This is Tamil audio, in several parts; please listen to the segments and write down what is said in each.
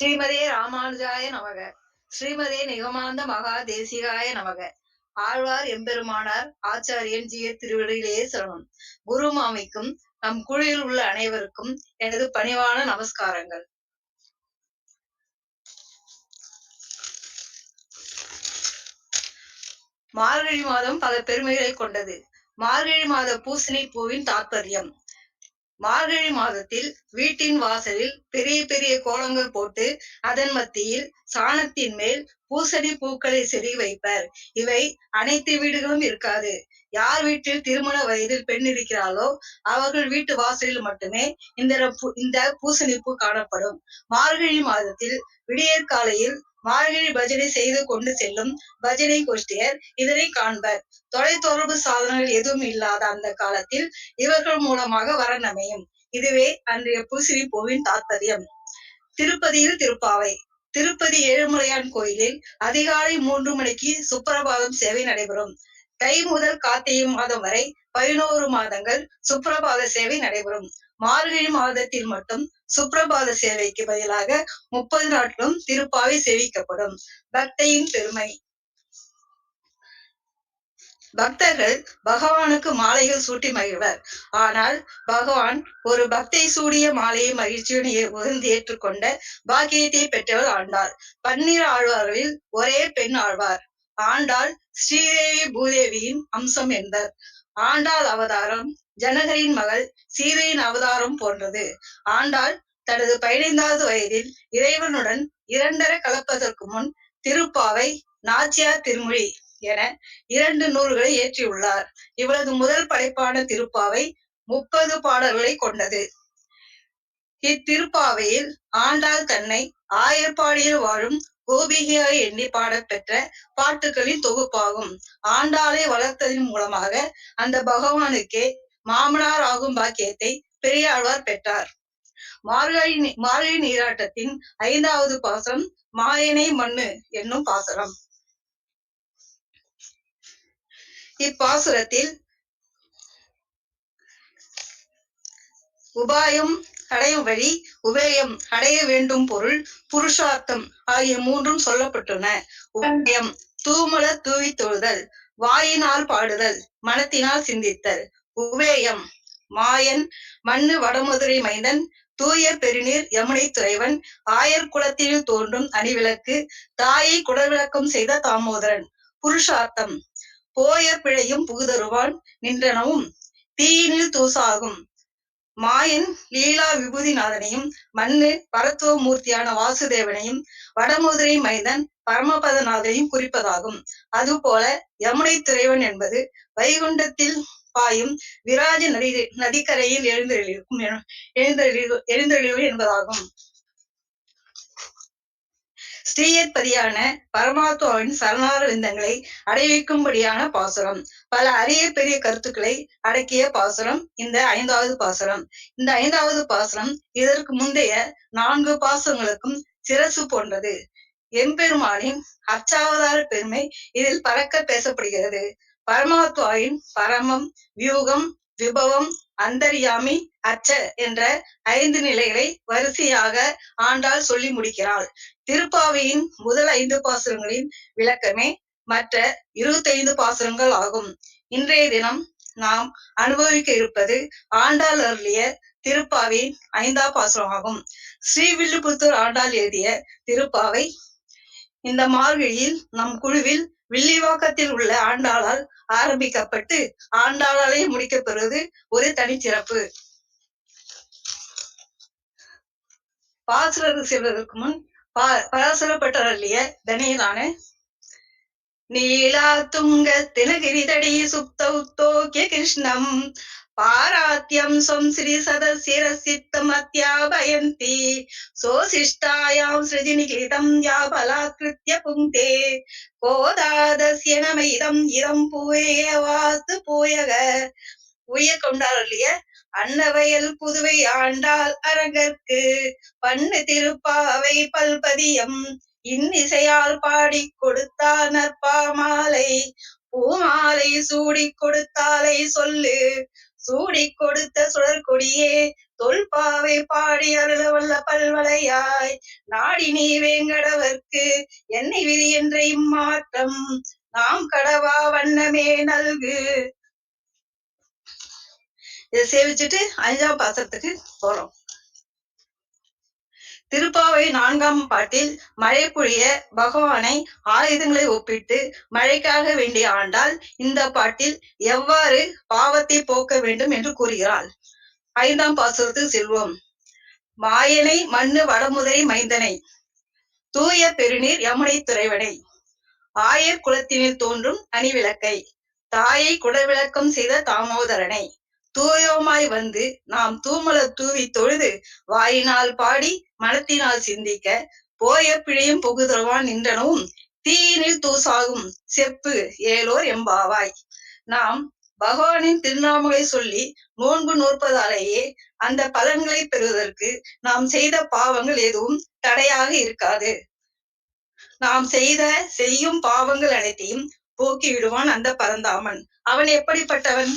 ஸ்ரீமதே ராமானுஜாய நமக. ஸ்ரீமதே நிகமாந்த மகா தேசிகாய நமக. ஆழ்வார் எம்பெருமானார் ஆச்சாரியன் ஜிய திருவடியிலேயே சரணம். குரு மாமிக்கும் நம் குழுவில் உள்ள அனைவருக்கும் எனது பணிவான நமஸ்காரங்கள். மார்கழி மாதம் பல பெருமைகளை கொண்டது. மார்கழி மாத பூசணி பூவின் தாற்பயம். மார்கழி மாதத்தில் வீட்டின் வாசலில் பெரிய பெரிய கோலங்கள் போட்டு அதன் மத்தியில் சாணத்தின் மேல் பூசணி பூக்களை செடி வைப்பர். இவை அனைத்து வீடுகளும் இருக்காது. யார் வீட்டில் திருமண வயதில் பெண் இருக்கிறாளோ அவர்கள் வீட்டு வாசலில் மட்டுமே இந்த இந்த பூசணிப்பு காணப்படும். மார்கழி மாதத்தில் விடியற்காலையில் மார்கழி பஜனை செய்து கொண்டு செல்லும் பஜனை கோஷ்டியர் இதனை காண்பர். தொலைத்தொடர்பு சாதனங்கள் எதுவும் இல்லாத அந்த காலத்தில் இவர்கள் மூலமாக வரணமையும் இதுவே அன்றைய பூசிரி பூவின் தாற்பயம் திருப்பதியில் திருப்பாவை. திருப்பதி ஏழுமலையான் கோயிலில் அதிகாலை மூன்று மணிக்கு சுப்பிரபாதம் சேவை நடைபெறும். தை முதல் கார்த்திகை மாதம் வரை பதினோரு மாதங்கள் சுப்ரபாத சேவை நடைபெறும். மார்கழி மாதத்தில் மட்டும் சுப்ரபாத சேவைக்கு பதிலாக முப்பது நாட்களும் திருப்பாவை சேவிக்கப்படும். பக்தையின் பெருமை. பக்தர்கள் பகவானுக்கு மாலைகள் சூட்டி மகிழ்வர். ஆனால் பகவான் ஒரு பக்தை சூடிய மாலையை மகிழ்ச்சியுடன் உகந்து ஏற்றுக்கொண்ட பாக்கியத்தை பெற்றவர் ஆண்டார். பன்னிரு ஆழ்வார்களில் ஒரே பெண் ஆழ்வார். ஆண்டாள் ஸ்ரீதேவி பூதேவியின் அம்சம் என்பர். ஆண்டாள் அவதாரம் ஜனகரின் மகள் சீதையின் அவதாரம் போன்றது. ஆண்டாள் தனது பதினைந்தாவது வயதில் இறைவனுடன் இரண்டர கலப்பதற்கு முன் திருப்பாவை நாச்சியார் திருமொழி என இரண்டு நூல்களை இயற்றியுள்ளார். இவரது முதல் படைப்பான திருப்பாவை முப்பது பாடல்களை கொண்டது. இத்திருப்பாவையில் ஆண்டாள் தன்னை ஆயர்பாடியில் வாழும் கோபிகையாக எண்ணி பாடப்பெற்ற பாட்டுகளின் தொகுப்பாகும். ஆண்டாளை வளர்த்ததின் மூலமாக அந்த பகவானுக்கே மாமனார் ஆகும் பாக்கியத்தை பெரியாழ்வார் பெற்றார். மார்கழி மார்கழி நீராட்டத்தின் ஐந்தாவது பாசனம் மாயனை மண்ணு என்னும் பாசனம் இப்பாசுரத்தில் உபாயம் அடையும் வழி உபயம் அடைய வேண்டும் பொருள் புருஷார்த்தம் ஆகிய மூன்றும் சொல்லப்பட்டுள்ளன. உபயம் தூமல தூவி தொழுதல் வாயினால் பாடுதல் மனத்தினால் சிந்தித்தல். உபேயம் மாயன் மண்ணு வடமதுரை மைந்தன் தூய பெருநீர் யமுனை துறைவன் ஆயர் குலத்தில் தோன்றும் அணிவிளக்கு தாயை குடவிளக்கம் செய்த தாமோதரன். புருஷார்த்தம் போய பிழையும் புகுதருவான் நின்றனவும் தீயினில் தூசாகும். மாயன் லீலா விபூதிநாதனையும் மண்ணு பரத்துவ மூர்த்தியான வாசுதேவனையும் வடமுதிரை மைந்தன் பரமபதநாதனையும் குறிப்பதாகும். அதுபோல யமுனை துறைவன் என்பது வைகுண்டத்தில் பாயும் விராஜ நதி நதிக்கரையில் எழுந்தெழுக்கும் எழுந்தெழு எழுந்தெழிவு என்பதாகும். ஸ்ரீயற்பதியான பரமாத்மாவின் சரணார விந்தங்களை அடைவிக்கும்படியான பாசுரம். பல அரிய பெரிய கருத்துக்களை அடக்கிய பாசுரம் இந்த ஐந்தாவது பாசுரம். இந்த ஐந்தாவது பாசுரம் இதற்கு முந்தைய நான்கு பாசுரங்களுக்கும் சிரசு போன்றது. எம்பெருமானின் அச்சாவதார பெருமை இதில் பறக்க பேசப்படுகிறது. பரமாத்மாவின் பரமம் வியூகம் விபவம் அந்தரியாமி அச்ச என்ற ஐந்து நிலைகளை வரிசையாக ஆண்டாள் சொல்லி முடிக்கிறாள். திருப்பாவையின் முதல் ஐந்து பாசுரங்களின் விளக்கமே மற்ற இருபத்தைந்து பாசுரங்கள் ஆகும். இன்றைய தினம் நாம் அனுபவிக்க இருப்பது ஆண்டாள் அருளிய திருப்பாவின் ஐந்தாம் பாசுரம் ஆகும். ஸ்ரீவில்லிபுத்தூர் ஆண்டாள் எழுதிய திருப்பாவை இந்த மார்கழியில் நம் குழுவில் வில்லிவாக்கத்தில் உள்ள ஆண்டாளால் ஆரம்பிக்கப்பட்டு ஆண்டாளாலே முடிக்கப்பெறுவது ஒரு தனிச்சிறப்பு பாசுரர் செல்வதற்கு முன் பராசரப்பட்டவர்லிய தனியிலான நீலா துங்க தினகிரிதடி சுப்த உத்தோக்கிய கிருஷ்ணம் பாராத்யம் ஸ்வம் ஸ்ரீ சதசிரசித்தம் அத்தியாபயந்தி சோசிஷ்டாயாம் சிருஜினிகிரிதம் யாபலாக்கிருத்திய புங்கே கோதாதஸ்ய நமைதம் இதம் பூயே வாத்து பூயக உய கொண்டார் இல்லைய அன்னவயல் புதுவை ஆண்டாள் அரங்கற்கு பண்ணு திருப்பாவை பல்பதியம் இன்னிசையால் பாடி கொடுத்தார் நற்பாமாலை பூமாலை சூடி கொடுத்தாலை சொல்லு. சூடி கொடுத்த சுழற்கொடியே தொல்பாவை பாடி அருள வல்ல பல்வளையாய். நாடி நீ வேங்கடவர்க்கு என்னை விதி என்ற இம்மாற்றம். நாம் கடவா வண்ணமே நல்கு. இதை சேவிச்சுட்டு அஞ்சாம் பாசத்துக்கு போறோம். திருப்பாவை நான்காம் பாட்டில் மழை பொழிய பகவானை ஆயுதங்களை ஒப்பிட்டு மழைக்காக வேண்டிய ஆண்டால் இந்த பாட்டில் எவ்வாறு பாவத்தை போக்க வேண்டும் என்று கூறுகிறாள். ஐந்தாம் பாசுரத்து செல்வோம். மாயனை மண்ணு வடமுதிரை மைந்தனை தூய பெருநீர் யமுனை துறைவனை. ஆயர் குலத்தினில் தோன்றும் அணிவிளக்கை தாயை குடவிளக்கம் செய்த தாமோதரனை. தூயோமாய் வந்து நாம் தூமல தூவி தொழுது வாயினால் பாடி மனத்தினால் சிந்திக்க போய பிழையும் புகுதவான் நின்றனவும் தீயினில் தூசாகும் செப்பு ஏலோர் எம்பாவாய். நாம் பகவானின் திருநாமங்களை சொல்லி நோன்பு நோற்பதாலேயே அந்த பலன்களை பெறுவதற்கு நாம் செய்த பாவங்கள் எதுவும் தடையாக இருக்காது. நாம் செய்த செய்யும் பாவங்கள் அனைத்தையும் போக்கி விடுவான் அந்த பரந்தாமன். அவன் எப்படிப்பட்டவன்?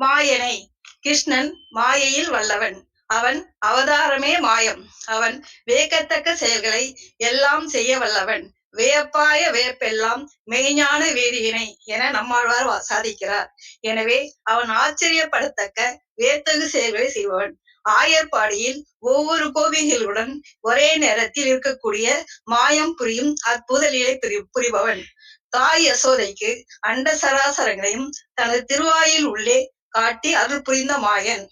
மாயனை. கிருஷ்ணன் மாயையில் வல்லவன். அவன் அவதாரமே மாயம். அவன் வேக்கத்தக்க செயல்களை எல்லாம் செய்ய வல்லவன். வியப்பாய வேப்பெல்லாம் மெய்ஞான வேதியினை என நம்மாழ்வார் சாதிக்கிறார். எனவே அவன் ஆச்சரியப்படத்தக்க வேத்தகு செயல்களை செய்பவன். ஆயர்பாடியில் ஒவ்வொரு கோவில்களுடன் ஒரே நேரத்தில் இருக்கக்கூடிய மாயம் புரியும் அற்புத லீலை புரிபவன். தாய் யசோதைக்கு அண்ட சராசரங்களையும் தனது திருவாயில் உள்ளே காட்டி அருள் புரிந்த மாயன்.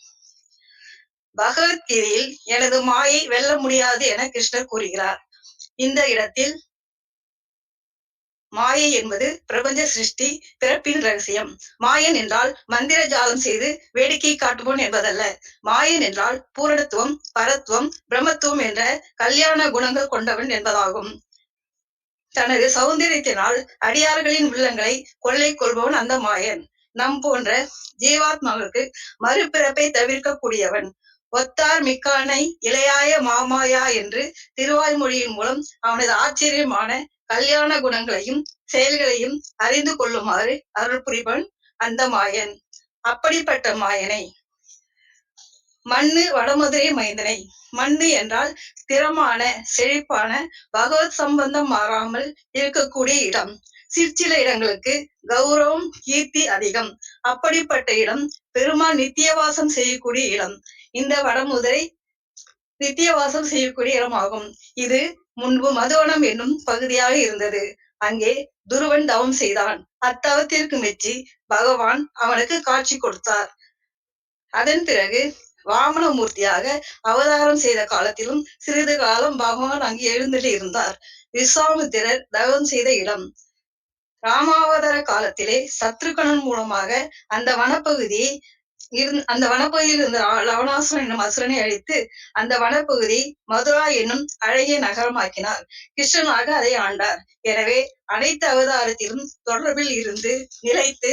பகவத்கீதையில் எனது மாயை வெல்ல முடியாது என கிருஷ்ணர் கூறுகிறார். இந்த இடத்தில் மாயை என்பது பிரபஞ்ச சிருஷ்டி பிறப்பின் ரகசியம். மாயன் என்றால் மந்திர ஜாலம் செய்து வேடிக்கை காட்டுவோன் என்பதல்ல. மாயன் என்றால் பூரணத்துவம் பரத்துவம் பிரம்மத்துவம் என்ற கல்யாண குணங்கள் கொண்டவன் என்பதாகும். தனது சௌந்தரியத்தினால் அடியார்களின் உள்ளங்களை கொள்ளை கொள்பவன் அந்த மாயன். நம் போன்ற ஜீவாத்மாவுக்கு மறுபிறப்பை தவிர்க்கக்கூடியவன். ஒத்தார் மிக்கானை இளையாய மாமாயா என்று திருவாய்மொழியின் மூலம் அவனது ஆச்சரியமான கல்யாண குணங்களையும் செயல்களையும் அறிந்து கொள்ளுமாறு அருள் புரிவன் அந்த மாயன். அப்படிப்பட்ட மாயனை. மண்ணு வடமதுரை மைந்தனை. மண்ணு என்றால் ஸ்திரமான செழிப்பான பகவத் சம்பந்தம் மாறாமல் இருக்கக்கூடிய இடம். சிற்சில இடங்களுக்கு கௌரவம் கீர்த்தி அதிகம். அப்படிப்பட்ட இடம் பெருமாள் நித்தியவாசம் செய்யக்கூடிய இடம். இந்த வடமுதிரை நித்தியவாசம் செய்யக்கூடிய இடமாகும். இது முன்பு மதுவனம் என்னும் பகுதியாக இருந்தது. அங்கே துருவன் தவம் செய்தான். அத்தவத்திற்கு மெச்சி பகவான் அவனுக்கு காட்சி கொடுத்தார். அதன் பிறகு வாமனமூர்த்தியாக அவதாரம் செய்த காலத்திலும் சிறிது காலம் பகவான் அங்கு எழுந்துட்டு இருந்தார். விஸ்வாமித்திரர் தவம் செய்த இடம். ராமாவதார காலத்திலே சத்ருகணன் மூலமாக அந்த வனப்பகுதி இருந் அந்த வனப்பகுதியில் இருந்த லவணாசுரன் என்னும் அசுரனை அழித்து அந்த வனப்பகுதி மதுரா என்னும் அழகிய நகரமாக்கினார். கிருஷ்ணனாக அதை ஆண்டார். எனவே அனைத்து அவதாரத்திலும் தொடர்பில் இருந்து நிலைத்து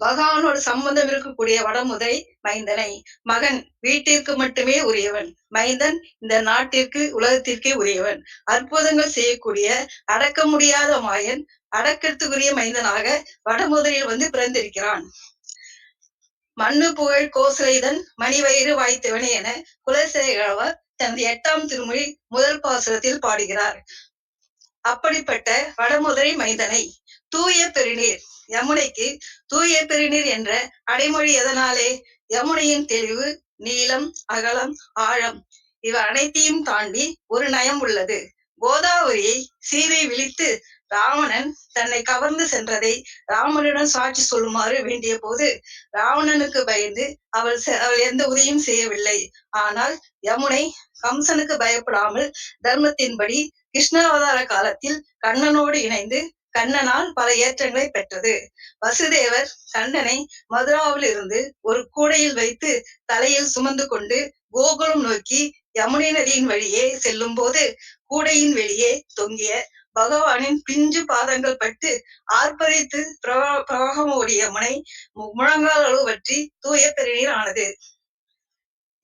பகவானோடு சம்பந்தம் இருக்கக்கூடிய வடமுதை மைந்தனை. மகன் வீட்டிற்கு மட்டுமே உரியவன். மைந்தன் இந்த நாட்டிற்கு உலகத்திற்கே உரியவன். அற்புதங்கள் செய்யக்கூடிய அடக்க முடியாத மாயன் அடக்கத்துக்குரிய மைந்தனாக வடமுதலில் வந்து பிறந்திருக்கிறான். மண்ணு புகழ் கோசலைதன் மணிவயிறு வாய்த்தவனே என குலசேகரவர் தனது எட்டாம் திருமொழி முதல் பாசுரத்தில் பாடுகிறார். அப்படிப்பட்ட வடமுதலை மைந்தனை. தூய பெருநீர். யமுனைக்கு தூய பெருநீர் என்ற அடைமொழி எதனாலே? யமுனையின் தெளிவு நீளம் அகலம் ஆழம் இவை அனைத்தையும் தாண்டி ஒரு நயம் உள்ளது. கோதாவரியை சீதை விழித்து ராவணன் தன்னை கவர்ந்து சென்றதை ராமனிடம் சாட்சி சொல்லுமாறு வேண்டிய போது ராவணனுக்கு பயந்து அவள் அவள் எந்த உதவியும் செய்யவில்லை. ஆனால் யமுனை கம்சனுக்கு பயப்படாமல் தர்மத்தின்படி கிருஷ்ணாவதார காலத்தில் கண்ணனோடு இணைந்து கண்ணனால் பல ஏற்றங்களை பெற்றது. வசுதேவர் கண்ணனை மதுராவில் இருந்து ஒரு கூடையில் வைத்து தலையில் சுமந்து கொண்டு கோகுலம் நோக்கி யமுனை நதியின் வழியே செல்லும் போது கூடையின் வெளியே தொங்கிய பகவானின் பிஞ்சு பாதங்கள் பட்டு ஆர்ப்பரித்து பிரவாகம் ஓடிய முனை முழங்கால் அளவு பற்றி தூய பெருநீர் ஆனது.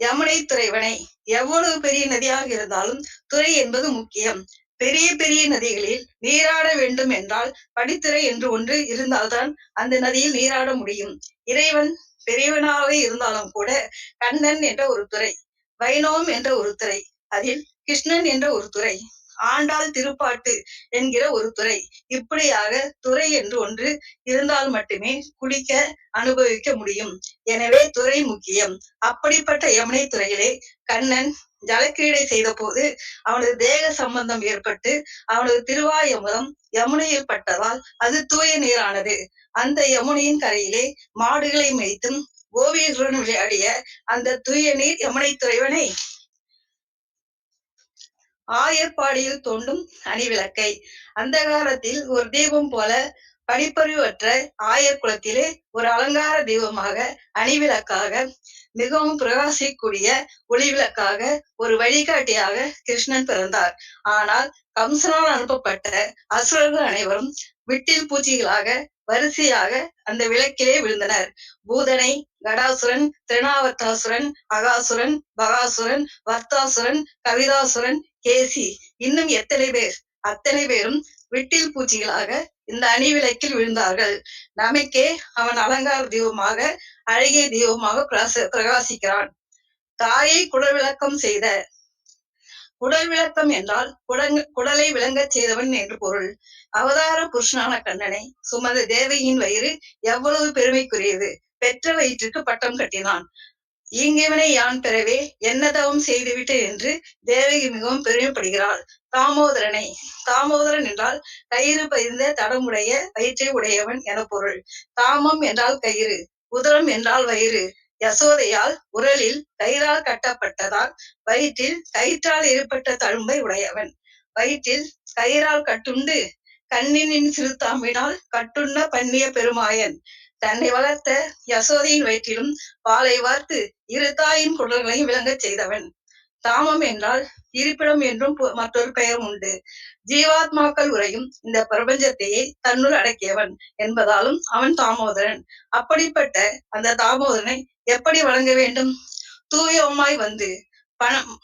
யமுனை துறைவனை எவ்வளவு பெரிய நதியாக இருந்தாலும் துறை என்பது முக்கியம். பெரிய பெரிய நதிகளில் நீராட வேண்டும் என்றால் படித்துறை என்று ஒன்று இருந்தால்தான் அந்த நதியில் நீராட முடியும். இறைவன் பெரியவனாக இருந்தாலும் கூட கண்ணன் என்ற ஒரு துறை வைணவம் என்ற ஒரு துறை அதில் கிருஷ்ணன் என்ற ஒரு துறை ஆண்டாள் திருப்பாட்டு என்கிற ஒரு துறை. இப்படியாக துறை என்று ஒன்று இருந்தால் மட்டுமே குடிக்க அனுபவிக்க முடியும். எனவே துறை முக்கியம். அப்படிப்பட்ட யமுனை துறையிலே கண்ணன் ஜலக்கிரீடை செய்த போது அவனது தேக சம்பந்தம் ஏற்பட்டு அவனது திருவாயமுதம் யமுனையில் பட்டதால் அது தூய நீரானது. அந்த யமுனையின் கரையிலே மாடுகளை மேய்த்தும் கோபியர்களுடன் விளையாடிய அந்த தூய நீர் யமுனை துறைவனை. ஆயர்பாடியில் தோண்டும் அணிவிளக்கை. அந்த காலத்தில் ஒரு தீபம் போல பனிப்பறிவற்ற ஆயர் குலத்திலே ஒரு அலங்கார தெய்வமாக அணிவிளக்காக மிகவும் பிரகாசிக்கூடிய ஒளிவிளக்காக ஒரு வழிகாட்டியாக கிருஷ்ணன் பிறந்தார். ஆனால் கம்சனால் அனுப்பப்பட்ட அசுரர்கள் அனைவரும் விட்டில் பூச்சிகளாக வரிசையாக அந்த விளக்கிலே விழுந்தனர். பூதனை கடாசுரன் திருநாவத்தாசுரன் அகாசுரன் பகாசுரன் வர்த்தாசுரன் கவிதாசுரன் கேசி. இன்னும் எத்தனை பேர்? அத்தனை பேரும் விட்டில் பூச்சிகளாக இந்த அணி விளக்கில் விழுந்தார்கள். நமக்கே அவன் அலங்கார தெய்வமாக அழகிய தெய்வமாக பிரகாசிக்கிறான். தாயை குடல் விளக்கம் செய்த குடல் விளக்கம் என்றால் குடலை விளங்கச் செய்தவன் என்று பொருள். அவதார புருஷனான கண்ணனை சுமந்த தேவையின் வயிறு எவ்வளவு பெருமைக்குரியது. பெற்ற வயிற்றுக்கு பட்டம் கட்டினான். ஈங்கியவனை யான் பெறவே என்ன தவம் செய்துவிட்டேன் என்று தேவகி மிகவும் பெருமைப்படுகிறாள். தாமோதரனை தாமோதரன் என்றால் கயிறு பதிந்த தடமுடைய வயிற்றை உடையவன் என பொருள். தாமம் என்றால் கயிறு உதரம் என்றால் வயிறு. யசோதையால் உரலில் கயிறால் கட்டப்பட்டதால் வயிற்றில் கயிற்றால் ஏற்பட்ட தழும்பை உடையவன். வயிற்றில் கயிறால் கட்டுண்டு கண்ணினின் சிறுத்தாம்பினால் கட்டுண்ண பண்ணிய பெருமாயன். தன்னை வளர்த்த யசோதையின் வயிற்றிலும் பாலை வார்த்து இரு தாயின் குடல்களையும் விளங்கச் செய்தவன். தாமம் என்றால் இருப்பிடம் என்றும் பொ- மற்றொரு பெயர் உண்டு. ஜீவாத்மாக்கள் உரையும் இந்த பிரபஞ்சத்தையே தன்னுள் அடக்கியவன் என்பதாலும் அவன் தாமோதரன். அப்படிப்பட்ட அந்த தாமோதரனை எப்படி வழங்க வேண்டும்? தூயமாய் வந்து பணம்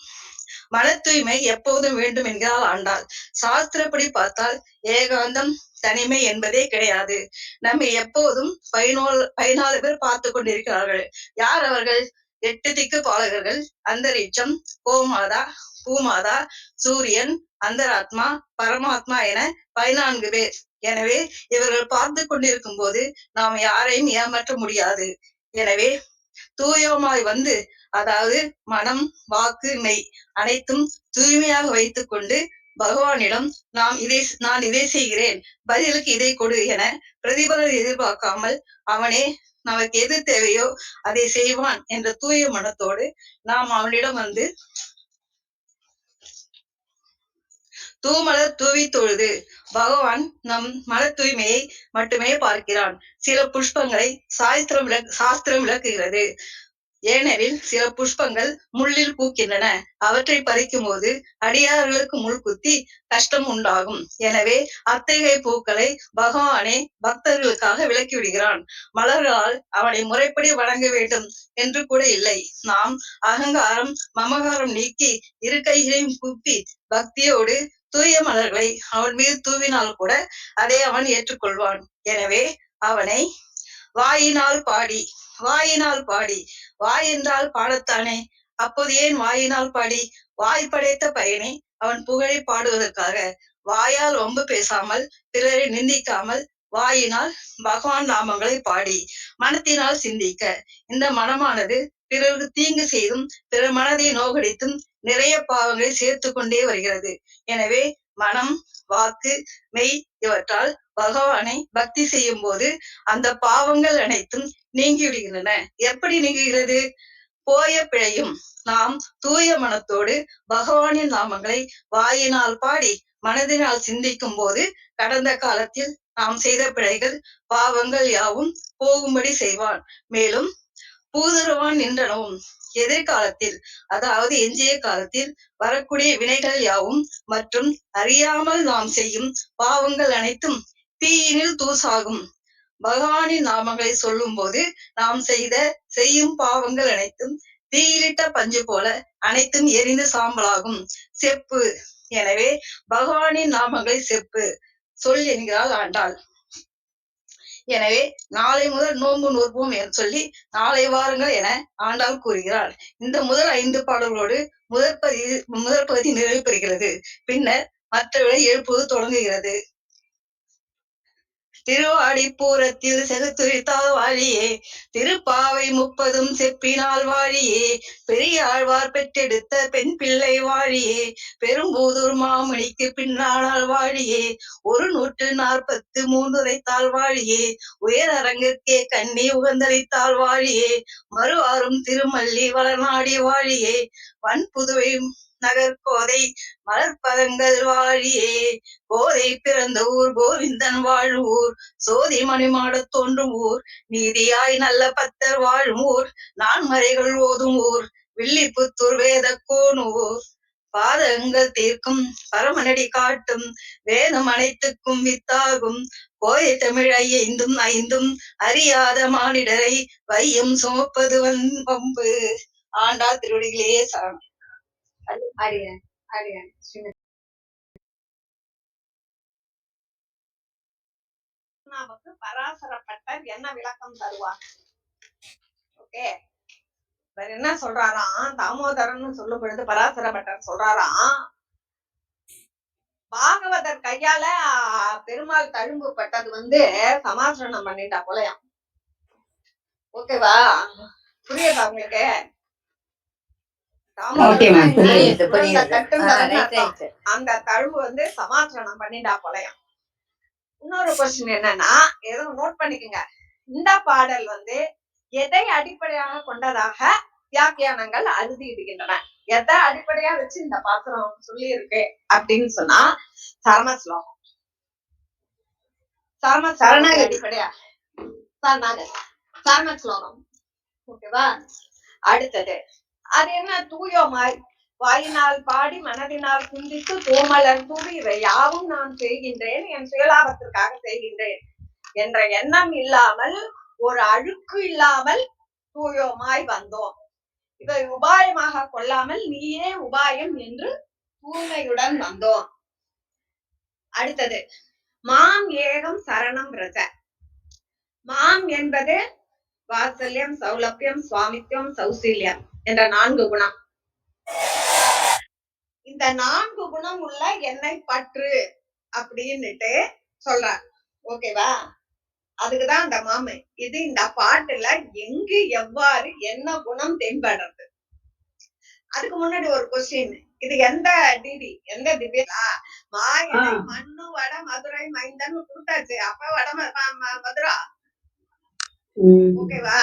மன தூய்மை எப்போதும் வேண்டும் என்கிறாள் ஆண்டாள். சாஸ்திரப்படி பார்த்தால் ஏகாந்தம் தனிமை என்பதே கிடையாது. நம்மை எப்போதும் பயனோ பதினாலு பேர் பார்த்து கொண்டிருக்கிறார்கள். யார் அவர்கள்? எட்டு திக்கு பாலகர்கள் அந்தரிட்சம் கோமாதா பூமாதா சூரியன் அந்தராத்மா பரமாத்மா என பதினான்கு பேர். எனவே இவர்கள் பார்த்து கொண்டிருக்கும் போது நாம் யாரையும் ஏமாற்ற முடியாது. எனவே தூயமாய் வந்து அதாவது மனம் வாக்கு மெய் அனைத்தும் தூய்மையாக வைத்துக் கொண்டு பகவானிடம் நாம் இதை நான் இதை செய்கிறேன் பதிலுக்கு இதை கொடு என பிரதிபலன் எதிர்பார்க்காமல் அவனே நமக்கு எது தேவையோ அதை செய்வான் என்ற தூய மனத்தோடு நாம் அவனிடம் வந்து தூமலர் தூவி தொழுது. பகவான் நம் மன தூய்மையை மட்டுமே பார்க்கிறான். சில புஷ்பங்களை சாஸ்திரம் விளக் சாஸ்திரம் விளக்குகிறது. ஏனெனில் சில புஷ்பங்கள் முள்ளில் பூக்கின்றன. அவற்றை பறிக்கும் போது அடியார்களுக்கு முள் குத்தி கஷ்டம் உண்டாகும். எனவே அத்தகைய பூக்களை பகவானே பக்தர்களுக்காக விலக்கி விடுகிறான் மலர்களால் அவனை முறைப்படி வணங்க வேண்டும் என்று கூட இல்லை. நாம் அகங்காரம் மமகாரம் நீக்கி இரு கைகளையும் கூப்பி பக்தியோடு தூய மலர்களை அவன் மீது தூவினால் கூட அதை அவன் ஏற்றுக்கொள்வான். எனவே அவனை வாயினால் பாடி வாயினால் பாடி வாய் என்றால் பாடத்தானே? அப்போது ஏன் வாயினால் பாடி? வாய் படைத்த பயனை அவன் புகழை பாடுவதற்காக. வாயால் ரொம்ப பேசாமல் பிறரை நிந்திக்காமல் வாயினால் பகவான் நாமங்களை பாடி மனத்தினால் சிந்திக்க. இந்த மனமானது பிறருக்கு தீங்கு செய்தும் பிற மனதை நோகடித்தும் நிறைய பாவங்களை சேர்த்து கொண்டே வருகிறது. எனவே மனம் வாக்கு மெய் இவற்றால் பகவானை பக்தி செய்யும் போது அந்த பாவங்கள் அனைத்தும் நீங்கிவிடுகின்றன. எப்படி நீங்குகிறது? போய பிழையும் நாம் தூய மனத்தோடு பகவானின் நாமங்களை வாயினால் பாடி மனதினால் சிந்திக்கும் போது கடந்த காலத்தில் நாம் செய்த பிழைகள் பாவங்கள் யாவும் போகும்படி செய்வான். மேலும் பூதுருவான் நின்றனவும் எதிர்காலத்தில் அதாவது எஞ்சிய காலத்தில் வரக்கூடிய வினைகள் யாவும் மற்றும் அறியாமல் நாம் செய்யும் பாவங்கள் அனைத்தும் தீயினில் தூசாகும். பகவானின் நாமங்களை சொல்லும் போது நாம் செய்த செய்யும் பாவங்கள் அனைத்தும் தீயிலிட்ட பஞ்சு போல அனைத்தும் எரிந்து சாம்பலாகும். செப்பு. எனவே பகவானின் நாமங்களை செப்பு. சொல் என்கிறாள் ஆண்டாள். எனவே நாளை முதல் நோன்பு நோற்போம் என சொல்லி நாளை வாருங்கள் என ஆண்டாள் கூறுகிறாள். இந்த முதல் ஐந்து பாடல்களோடு முதற்பதி முதற்பதி நிறைவு பெறுகிறது. பின்னர் மற்றவரை எழுப்புவது தொடங்குகிறது. திருவாடிப்பூரத்தில் செகுத்துரித்தால் வாழியே திருப்பாவை முப்பதும் செப்பினால் வாழியே பெரியாழ்வார் பெற்றெடுத்த பெண் பிள்ளை வாழியே பெரும்பூதூர் மாமணிக்கு பின்னாளால் வாழியே ஒரு நூற்று நாற்பத்து மூன்றுரைத்தால் வாழியே உயரரங்கிற்கே கண்ணி உகந்தளித்தால் வாழியே மறுவாரும் திருமல்லி வளநாடி வாழியே வன் புதுவை நகர்கோதை மலர்பதங்கள் வாழியே. கோதை பிறந்த ஊர் கோவிந்தன் வாழ்வூர். சோதி மணிமாட தோன்றும் ஊர். நீதியாய் நல்ல பத்தர் வாழும் ஊர் நான்மறைகள் ஓதும் ஊர். வில்லிபுத்தூர் வேத கோனூர் பாதகங்கள் தீர்க்கும் பரமனடி காட்டும் வேதம் அனைத்துக்கும் வித்தாகும். கோயை தமிழ் ஐந்தும் ஐந்தும் அறியாத மானிடரை வையம் சுமப்பது வன் வம்பு. ஆண்டா திருவடிகளே சாணம் அரியன் ஸ்ரீமதி பராசரப்பட்டர் என்ன விளக்கம் தருவார்? ஓகே இவர் என்ன சொல்றாராம்? தாமோதரன் சொல்லும் பொழுது பராசரப்பட்டர் சொல்றாராம் பாகவதர் கையால பெருமாள் தழும்பு பட்டது வந்து சமாசனம் பண்ணிட்டா போலயாம். ஓகேவா புரியுதா உங்களுக்கு ஓகே மேம் தாமோதரன் புரியுது அந்த தழும்பு வந்து சமாசனம் பண்ணிட்டா போலயாம். இன்னொரு கொஸ்டின் என்னன்னா ஏதோ நோட் பண்ணிக்கோங்க. இந்த பாடல் வந்து எதை அடிப்படையாக கொண்டதாக வியாக்கியானங்கள் அறுதியிடுகின்றன? எதை அடிப்படையா வச்சு இந்த பாத்திரம் சொல்லி இருக்கு அப்படின்னு சொன்னா சரம ஸ்லோகம். சரம சரணாகதி அடிப்படையா? சரணாகதி சரம ஸ்லோகம். ஓகேவா அடுத்தது அது என்ன தூயோமாய் வாயினால் பாடி மனதினால் சிந்தித்து தூமலர் தூவி இவை யாவும் நான் செய்கின்றேன் என் சுயலாபத்திற்காக செய்கின்றேன் என்ற எண்ணம் இல்லாமல் ஒரு அழுக்கு இல்லாமல் தூயோமாய் வந்தோம். இதை உபாயமாக கொள்ளாமல் நீயே உபாயம் என்று தூய்மையுடன் வந்தோம். அடுத்தது மாம் ஏகம் சரணம் ரஜ மாம் என்பது வாத்சல்யம் சௌலபியம் சுவாமித்யம் சௌசீல்யம். என்ற நான்கு குணம். இந்த நான்கு குணம் உள்ள என்னை பற்று அப்படின்னுட்டு சொல்றார். ஓகேவா அதுக்குதான் அந்த மாமை இது இந்த பாட்டுல எங்கு எவ்வாறு என்ன குணம் தென்படுறது? அதுக்கு முன்னாடி ஒரு கொஸ்டின் இது எந்த டிடி? எந்த திவ்யா? ஆ. மண்ணு வட மதுரை மைந்தன் கொடுத்தாச்சு. அப்ப வட ம- ம- ம- மதுரா ஓகேவா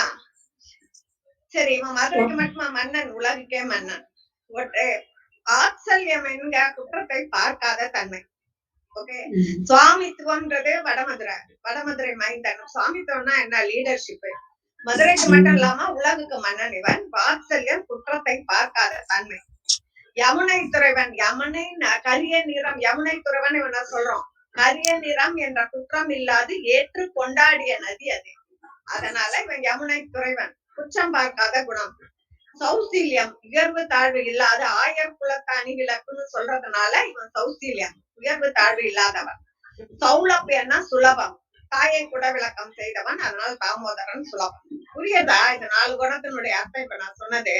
சரி இவன் மதுரைக்கு மட்டுமா? மன்னன் உலகுக்கே மன்னன். ஒட்டு ஆத்சல்யம் என்க குற்றத்தை பார்க்காத தன்மை. ஓகே சுவாமித்துவம்ன்றது வடமதுரை வடமதுரை மைந்தன். சுவாமித்துவம்னா என்ன? லீடர்ஷிப் மதுரைக்கு மட்டும் இல்லாம உலகுக்கு மன்னன் இவன். வாத்சல்யம் குற்றத்தை பார்க்காத தன்மை. யமுனை துறைவன் யமுனை கரிய நிறம் யமுனை துறைவன் இவனை சொல்றோம். கரிய நிறம் என்ற குற்றம் இல்லாது ஏற்று கொண்டாடிய நதி அது. அதனால இவன் யமுனை துறைவன். குற்றம் பார்க்காத குணம். சௌசீல்யம் உயர்வு தாழ்வு இல்லாத ஆயர் குலத்த அணிவிளக்குன்னு சொல்றதுனால இவன் சௌசீல்யம் உயர்வு தாழ்வு இல்லாதவன். சௌலபியன்னா சுலபம். தாயை கூட விளக்கம் செய்தவன் அதனால தாமோதரன் சுலபம். புரியுதா? இந்த நாலு குணத்தினுடைய அர்த்தம் இப்ப நான் சொன்னது.